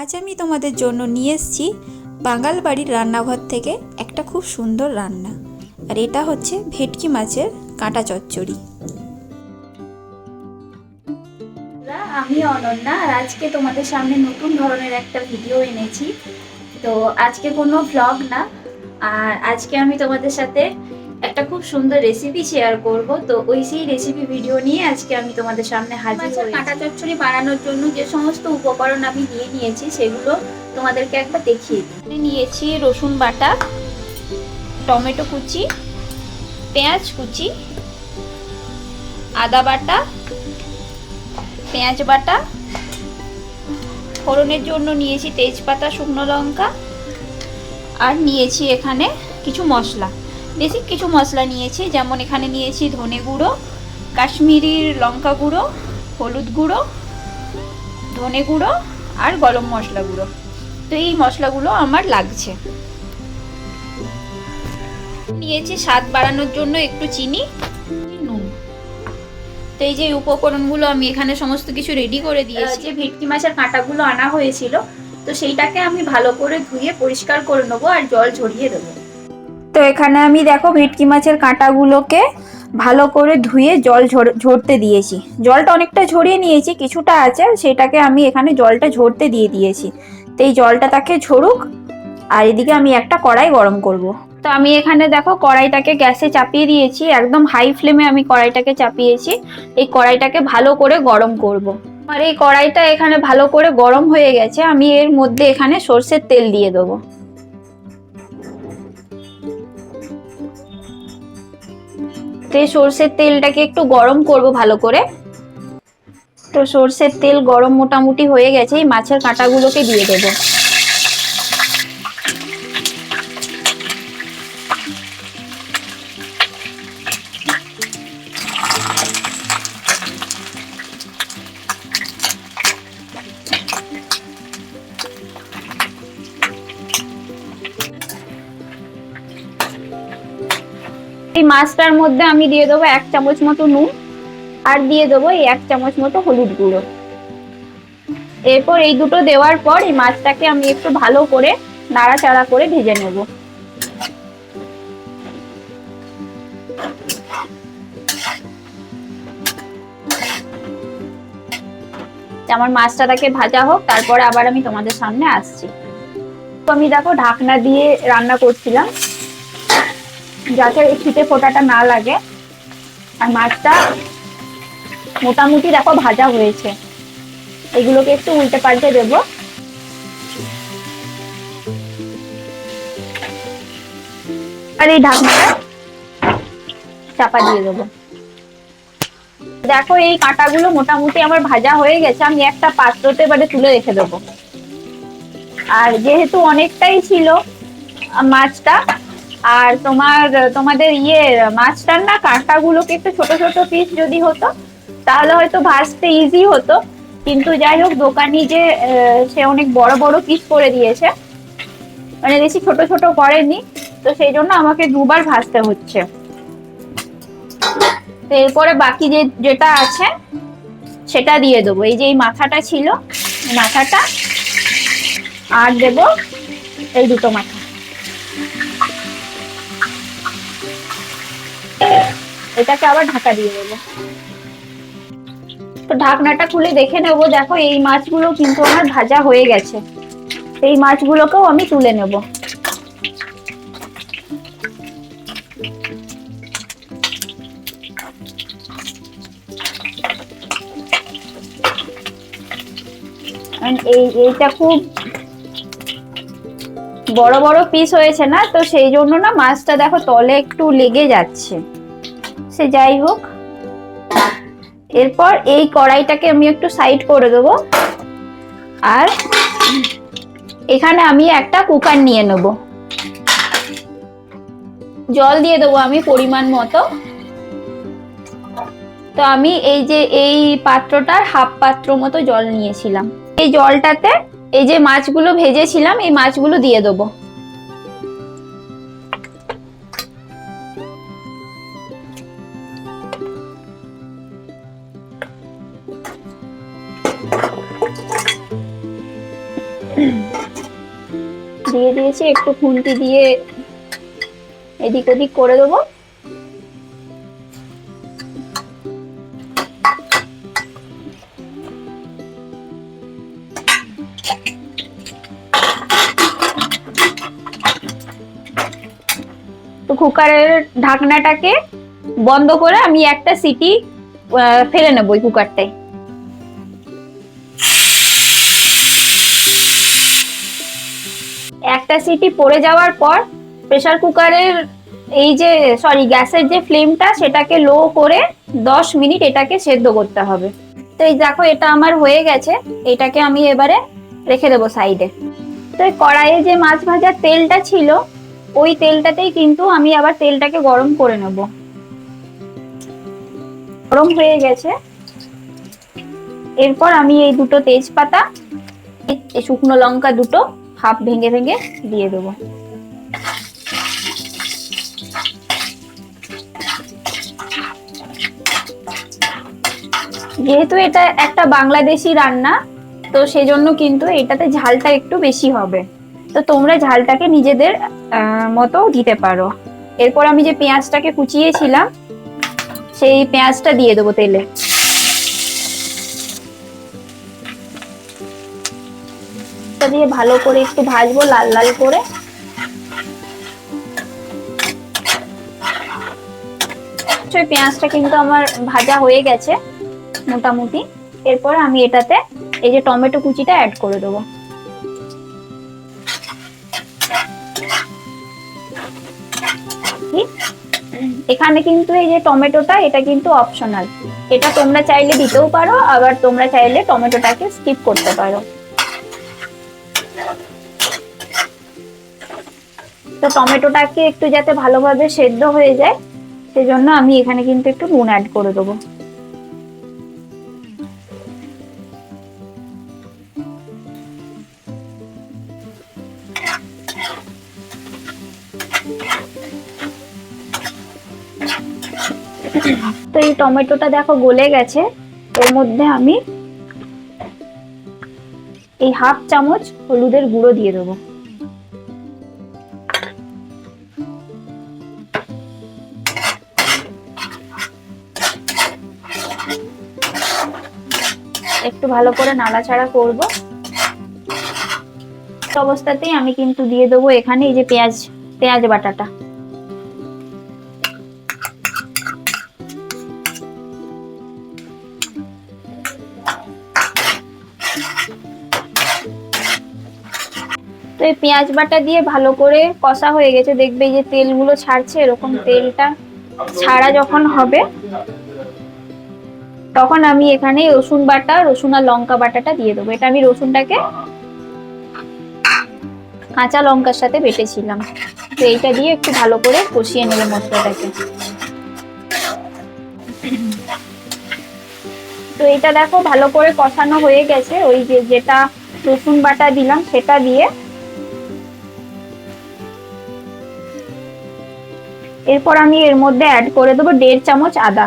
আজ আমি তোমাদের জন্য নিয়ে এসেছি বাঙাল বাড়ির রান্নাঘর থেকে একটা খুব সুন্দর রান্না। আর এটা হচ্ছে ভেটকি মাছের কাঁটা চচ্চড়ি। আমি অনন্যা আর আজকে তোমাদের সামনে নতুন ধরনের একটা ভিডিও এনেছি। তো আজকে কোনো ভ্লগ না, আর আজকে আমি তোমাদের সাথে একটা খুব সুন্দর রেসিপি শেয়ার করব। তো ওই সেই রেসিপি ভিডিও নিয়ে আজকে আমি তোমাদের সামনে হাজির হয়েছি। কাঁটা চচ্চড়ি বানানোর জন্য যে সমস্ত উপকরণ আমি নিয়ে নিয়েছি সেগুলো তোমাদেরকে একবার দেখিয়ে দিই। নিয়েছি রসুন বাটা টমেটো কুচি পেঁয়াজ কুচি আদা বাটা পেঁয়াজ বাটা। ফোড়নের জন্য নিয়েছি তেজপাতা শুকনো লঙ্কা। আর নিয়েছি এখানে কিছু মশলা। বেসিক কিছু মশলা নিয়েছি যেমন এখানে নিয়েছি ধনে গুঁড়ো কাশ্মীরির লঙ্কা গুঁড়ো হলুদ গুঁড়ো ধনে গুঁড়ো আর গরম মশলা গুঁড়ো। তো এই মশলাগুলো আমার লাগছে। নিয়েছি স্বাদ বাড়ানোর জন্য একটু চিনি নুন। তো এই যে উপকরণগুলো আমি এখানে সমস্ত কিছু রেডি করে দিয়েছি যে ভেটকি মাছের কাঁটাগুলো আনা হয়েছিল তো সেইটাকে আমি ভালো করে ধুয়ে পরিষ্কার করে নেব আর জল ঝরিয়ে দেবো। এখানে আমি দেখো ভেটকি মাছের কাঁটাগুলোকে ভালো করে ধুয়ে জল ঝর- ঝরতে দিয়েছি জলটা অনেকটা ঝরিয়ে নিয়েছি, কিছুটা আছে, সেটাকে আমি এখানে জলটা ঝরতে দিয়ে দিয়েছি তো এই জলটা তাকে ঝরুক, আর এদিকে আমি একটা কড়াই গরম করব। তো আমি এখানে দেখো কড়াইটাকে গ্যাসে চাপিয়ে দিয়েছি, একদম হাই ফ্লেমে আমি কড়াইটাকে চাপিয়েছি এই কড়াইটাকে ভালো করে গরম করব। আর এই কড়াইটা এখানে ভালো করে গরম হয়ে গেছে, আমি এর মধ্যে এখানে সর্ষের তেল দিয়ে দেবো তো সর্ষের তেলটাকে একটু গরম করব ভালো করে। তো সর্ষের তেল গরম মোটামুটি হয়ে গেছে, এই মাছের কাঁটাগুলোকে দিয়ে দেবো। এই মাছটার মধ্যে আমি দিয়ে দেবো এক চামচ মতো নুন আর দিয়ে দেবো এই এক চামচ মতো হলুদ গুঁড়ো। এরপর এই দুটো দেওয়ার পর এই মাছটাকে আমি একটু ভালো করে নাড়াচাড়া করে ভেজে নেব। আমার মাছটাকে ভাজা হোক, তারপরে আবার আমি তোমাদের সামনে আসছি। তো আমি দেখো ঢাকনা দিয়ে রান্না করছিলাম। যাতে ছিটে ফোটাটা না লাগে। আর মাছটা মোটামুটি দেখো ভাজা হয়েছে। এগুলোকে একটু উল্টে পাল্টে দেবো। আর এই ঢাকনাটা চাপা দিয়ে দেবো। দেখো এই কাঁটাগুলো মোটামুটি আমার ভাজা হয়ে গেছে। আমি একটা পাত্রতে এবারে তুলে রেখে দেবো। আর যেহেতু অনেকটাই ছিল মাছটা আর তোমার, তোমাদের ইয়ে মাছটার না কাঁটাগুলোকে একটু ছোট ছোট পিস যদি হতো, তাহলে হয়তো ভাজতে ইজি হতো। কিন্তু যাই হোক, দোকানি যে সে অনেক বড় বড় পিস করে দিয়েছে। মানে বেশি ছোট ছোট করেনি। তো সেই জন্য আমাকে দুবার ভাজতে হচ্ছে। তো এরপরে বাকি যে, যেটা আছে, সেটা দিয়ে দেবো। এই যে এই মাথাটা ছিল, মাথাটা, আর দেবো এই দুটো মাথা। এটাকে আবার ঢাকা দিয়ে দেবো। তো ঢাকনাটা খুলে দেখে নেব, দেখো এই মাছগুলো কিন্তু আমার ভাজা হয়ে গেছে। এই মাছগুলোকেও আমি তুলে নেব। এই, এইটা খুব বড় বড় পিস হয়েছে না? তো সেই জন্য না মাছটা দেখো তলে একটু লেগে যাচ্ছে। সে যাই হোক। এরপর এই কড়াইটাকে আমি একটু সাইড করে দেবো। আর এখানে আমি একটা কুকার নিয়ে নেব। জল দিয়ে দেবো আমি পরিমাণ মতো। তো আমি এই যে এই পাত্রটার হাফ পাত্র মতো জল নিয়েছিলাম। এই জলটাতে এই যে মাছগুলো ভেজেছিলাম, এই মাছগুলো দিয়ে দেবো। দিয়ে একটু খুন্তি দিয়ে এদিক ওদিক করে দেবো। তো কুকারের ঢাকনাটাকে বন্ধ করে আমি একটা সিটি ফেলে নেব ওই কুকারটায়। একটা সিটি পড়ে যাওয়ার পর প্রেসার কুকারের এই যে সরি গ্যাসের যে ফ্লেমটা সেটাকে লো করে দশ মিনিট এটাকে সেদ্ধ করতে হবে। তো এই দেখো, এটা আমার হয়ে গেছে। এটাকে আমি এবারে রেখে দেবো সাইডে তো কড়াইয়ে যে মাছ ভাজার তেলটা ছিল, ওই তেলটাতেই কিন্তু আমি আবার তেলটাকে গরম করে নেব। গরম হয়ে গেছে। এরপর আমি এই দুটো তেজপাতা শুকনো লঙ্কা দুটো হাফ ভেঙে ভেঙে দিয়ে দেবো। যেহেতু এটা একটা বাংলাদেশি রান্না, তো সেজন্য কিন্তু এটাতে ঝালটা একটু বেশি হবে। তো তোমরা ঝালটাকে নিজেদের মতো দিতে পারো। এরপর আমি যে পেঁয়াজটাকে কুচিয়েছিলাম, সেই পেঁয়াজটা দিয়ে দেবো তেলে। এটা দিয়ে ভালো করে একটু ভাজবো, লাল লাল করে। পেঁয়াজটা কিন্তু আমার ভাজা হয়ে গেছে, মোটামুটি। এরপর আমি এটাতে এই যে টমেটো কুচিটা অ্যাড করে দেবো? এখানে কিন্তু এই যে টমেটোটা, এটা কিন্তু অপশনাল এটা তোমরা চাইলে দিতেও পারো, আবার তোমরা চাইলে টমেটোটাকে স্কিপ করতে পারো। তো টমেটোটাকে একটু যাতে ভালোভাবে সেদ্ধ হয়ে যায়, সেজন্য আমি এখানে কিন্তু একটু নুন অ্যাড করে দেবো। তো এই টমেটোটা দেখো গলে গেছে, এর মধ্যে আমি এই হাফ চামচ হলুদের গুঁড়ো দিয়ে দেবো। ভালো করে নাড়াচাড়া করব। অবস্থাতেই আমি কিন্তু দিয়ে দেবো এখানে এই যে পেঁয়াজ পেঁয়াজ বাটাটা। তো এই পেঁয়াজ বাটা দিয়ে ভালো করে কষা হয়ে গেছে। দেখবে এই যে তেলগুলো ছাড়ছে, এরকম তেলটা ছাড়া যখন হবে তখন আমি এখানে রসুন বাটা, রসুন আর লঙ্কা বাটাটা দিয়ে দেবো। এটা আমি রসুনটাকে কাঁচা লঙ্কার সাথে বেটেছিলাম। তো এইটা দিয়ে একটু ভালো করে কষিয়ে নেবে মশলাটাকে। তো এটা দেখো ভালো করে কষানো হয়ে গেছে। ওই যে যেটা রসুন বাটা দিলাম, সেটা দিয়ে এরপর আমি এর মধ্যে অ্যাড করে দেবো দেড় চামচ আদা,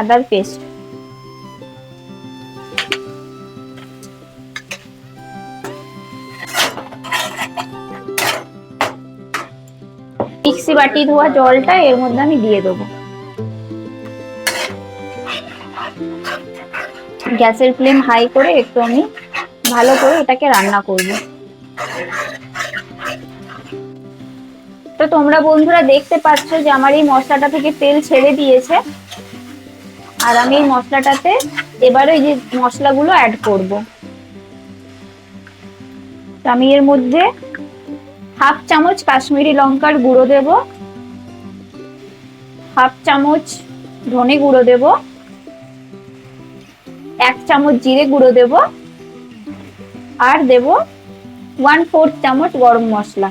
আদার পেস্ট বাটি ধোয়া জলটা এর মধ্যে আমি দিয়ে দেবো। গ্যাসের ফ্লেম হাই করে একটু আমি ভালো করে এটাকে রান্না করব। তো তোমরা বন্ধুরা দেখতে পাচ্ছ যে আমার এই মশলাটা থেকে তেল ছেড়ে দিয়েছে। আর আমি এই মশলাটাতে এবারে এই যে মশলাগুলো অ্যাড করব। আমি এর মধ্যে হাফ চামচ কাশ্মীরি লঙ্কার গুঁড়ো দেব। হাফ চামচ ধনে গুঁড়ো দেব। এক চামচ জিরে গুঁড়ো দেব। আর দেব ওয়ান ফোর্থ চামচ গরম মশলা।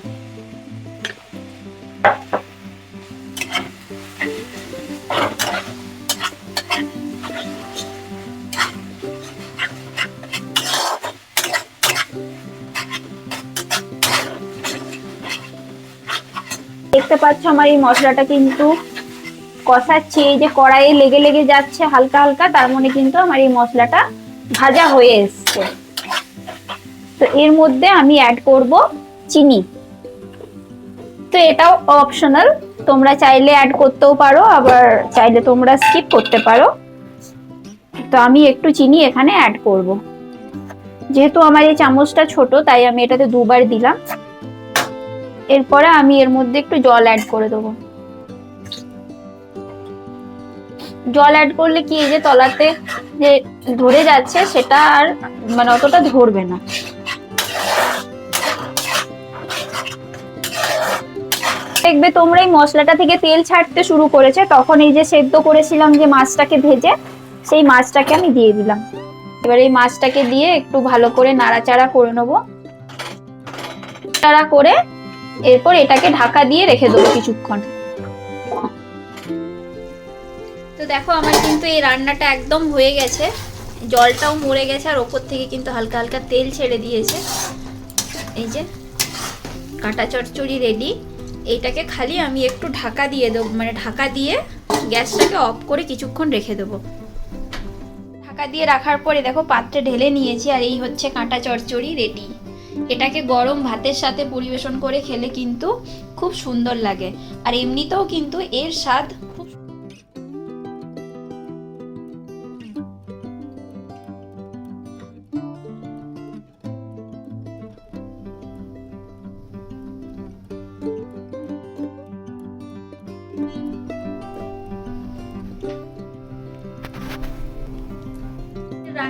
দেখতে পাচ্ছ আমার এই মশলাটা কিন্তু কষাচ্ছি, এই যে কড়াইয়ে লেগে লেগে যাচ্ছে হালকা হালকা, তার মানে কিন্তু আমার এই মশলাটা ভাজা হয়ে এসছে। তো এর মধ্যে আমি অ্যাড করব চিনি। তো এটাও অপশনাল তোমরা চাইলে অ্যাড করতেও পারো, আবার চাইলে তোমরা স্কিপ করতে পারো। তো আমি একটু চিনি এখানে অ্যাড করব। যেহেতু আমার এই চামচটা ছোট, তাই আমি এটাতে দুবার দিলাম। এরপরে আমি এর মধ্যে একটু জল অ্যাড করে দেবো। জল অ্যাড করলে কি এই যে তলাতে যে ধরে যাচ্ছে সেটা আর মানে অতটা ধরবে না। দেখবে তোমরা এই মশলাটা থেকে তেল ছাড়তে শুরু করেছে, তখন এই যে সেদ্ধ করেছিলাম যে মাছটাকে ভেজে, সেই মাছটাকে আমি দিয়ে দিলাম। এবার এই মাছটাকে দিয়ে একটু ভালো করে নাড়াচাড়া করে নেব। নাড়াচাড়া করে এরপর এটাকে ঢাকা দিয়ে রেখে দেবো কিছুক্ষণ। তো দেখো, আমার কিন্তু এই রান্নাটা একদম হয়ে গেছে। জলটাও মরে গেছে আর ওপর থেকে কিন্তু হালকা হালকা তেল ছেড়ে দিয়েছে। এই যে, কাঁটা চচ্চড়ি রেডি এইটাকে খালি আমি একটু ঢাকা দিয়ে দেবো মানে ঢাকা দিয়ে গ্যাসটাকে অফ করে কিছুক্ষণ রেখে দেবো। ঢাকা দিয়ে রাখার পরে দেখো, পাত্রে ঢেলে নিয়েছি আর এই হচ্ছে কাঁটা চচ্চড়ি রেডি এটাকে গরম ভাতের সাথে পরিবেশন করে খেলে কিন্তু খুব সুন্দর লাগে। আর এমনিতেও কিন্তু এর স্বাদ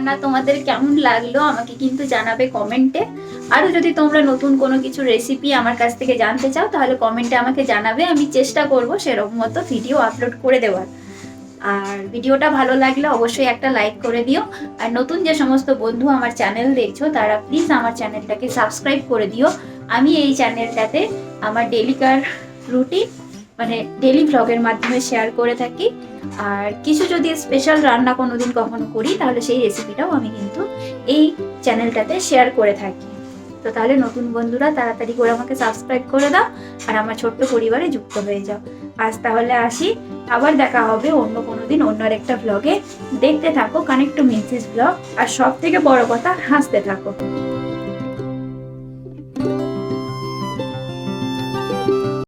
রান্না তোমাদের কেমন লাগল আমাকে কিন্তু জানাবে কমেন্টে আরও যদি তোমরা নতুন কোনো কিছু রেসিপি আমার কাছ থেকে জানতে চাও, তাহলে কমেন্টে আমাকে জানাবে, আমি চেষ্টা করব সেরকম মতো ভিডিও আপলোড করে দেওয়ার। আর ভিডিওটা ভালো লাগলে অবশ্যই একটা লাইক করে দিও। আর নতুন যে সমস্ত বন্ধু আমার চ্যানেল দেখছ, তারা প্লিজ আমার চ্যানেলটাকে সাবস্ক্রাইব করে দিও। আমি এই চ্যানেলটাতে আমার ডেলিকার রুটিন মানে ডেলি ভ্লগের মাধ্যমে শেয়ার করে থাকি। আর কিছু যদি স্পেশাল রান্না কোনো দিন কখনো করি, তাহলে সেই রেসিপিটাও আমি কিন্তু এই চ্যানেলটাতে শেয়ার করে থাকি। তো তাহলে নতুন বন্ধুরা, তাড়াতাড়ি করে আমাকে সাবস্ক্রাইব করে দাও আর আমার ছোট্ট পরিবারে যুক্ত হয়ে যাও। আজ তাহলে আসি, আবার দেখা হবে অন্য কোনো দিন অন্য একটা ব্লগে দেখতে থাকো কানেক্ট টু মিনসিস ব্লগ আর সব থেকে বড় কথা, হাসতে থাকো।